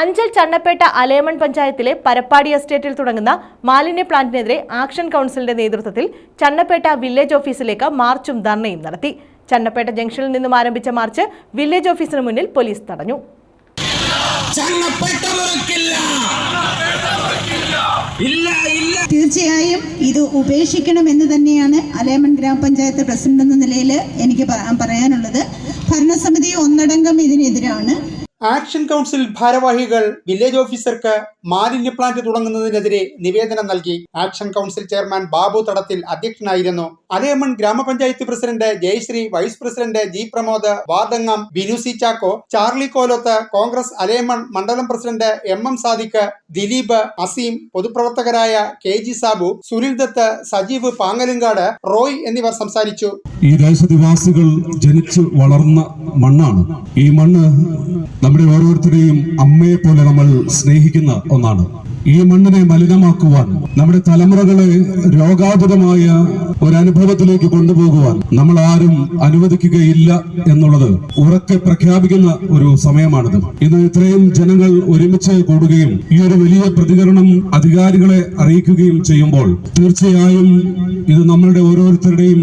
അഞ്ചൽ ചണ്ണപ്പേട്ട അലേമൺ പഞ്ചായത്തിലെ പരപ്പാടി എസ്റ്റേറ്റിൽ തുടങ്ങുന്ന മാലിന്യ പ്ലാന്റിനെതിരെ ആക്ഷൻ കൗൺസിലിന്റെ നേതൃത്വത്തിൽ ചണ്ണപ്പേട്ട വില്ലേജ് ഓഫീസിലേക്ക് മാർച്ചും ധർണയും നടത്തി. ചണ്ണപ്പേട്ട ജംഗ്ഷനിൽ നിന്നും ആരംഭിച്ച മാർച്ച് വില്ലേജ് ഓഫീസിന് മുന്നിൽ പോലീസ് തടഞ്ഞു. ചങ്ങപ്പെട്ടവർക്കില്ല ഇല്ല ഇല്ല. തീർച്ചയായും ഇത് ഉപേക്ഷിക്കണമെന്ന് തന്നെയാണ് അലേമൺ ഗ്രാമപഞ്ചായത്ത് പ്രസിഡന്റ് എന്ന നിലയിൽ എനിക്ക് പറയാനുള്ളത്. ഭരണസമിതി ഒന്നടങ്കം ഇതിനെതിരാണ്. ആക്ഷൻ കൗൺസിൽ ഭാരവാഹികൾ വില്ലേജ് ഓഫീസർക്ക് മാലിന്യ പ്ലാന്റ് തുടങ്ങുന്നതിനെതിരെ നിവേദനം നൽകി. ആക്ഷൻ കൗൺസിൽ ചെയർമാൻ ബാബു തടത്തിൽ അധ്യക്ഷനായിരുന്നു. അതേമൺ ഗ്രാമപഞ്ചായത്ത് president Jayasree vice president G Pramod വാദങ്ങം ബിനുസി ചാക്കോ ചാർലി കോലോത്ത് കോൺഗ്രസ് അലേമൺ മണ്ഡലം president M M Sadiq Dileep Aseem പൊതുപ്രവർത്തകരായ K G Sabu Sunil Dutt Sajeev പാങ്ങലുങ്കാട് റോയ് എന്നിവർ സംസാരിച്ചു. ഈ ദേശനിവാസികൾ ജനിച്ചു വളർന്ന മണ്ണാണ്. ഈ മണ്ണ് നമ്മുടെ ഓരോരുത്തരെയും അമ്മയെ പോലെ നമ്മൾ സ്നേഹിക്കുന്ന ഒന്നാണ്. ഈ മണ്ണിനെ മലിനമാക്കുവാൻ നമ്മുടെ തലമുറകളെ രോഗാതുരമായ ഒരനുഭവത്തിലേക്ക് കൊണ്ടുപോകുവാൻ നമ്മൾ ആരും അനുവദിക്കുകയില്ല എന്നുള്ളത് ഉറക്കെ പ്രഖ്യാപിക്കുന്ന ഒരു സമയമാണിത്. ഇന്ന് ഇത്രയും ജനങ്ങൾ ഒരുമിച്ച് കൂടുകയും ഈ ഒരു വലിയ പ്രതികരണം അധികാരികളെ അറിയിക്കുകയും ചെയ്യുമ്പോൾ തീർച്ചയായും ഇത് നമ്മളുടെ ഓരോരുത്തരുടെയും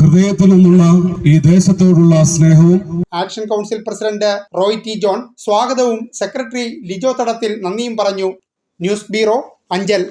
ഹൃദയത്തിൽ നിന്നുള്ള ഈ ദേശത്തോടുള്ള സ്നേഹവും action council president Roy T John സ്വാഗതവും സെക്രട്ടറി ലിജോ തടത്തിൽ നന്ദിയും പറഞ്ഞു. News bureau Anchal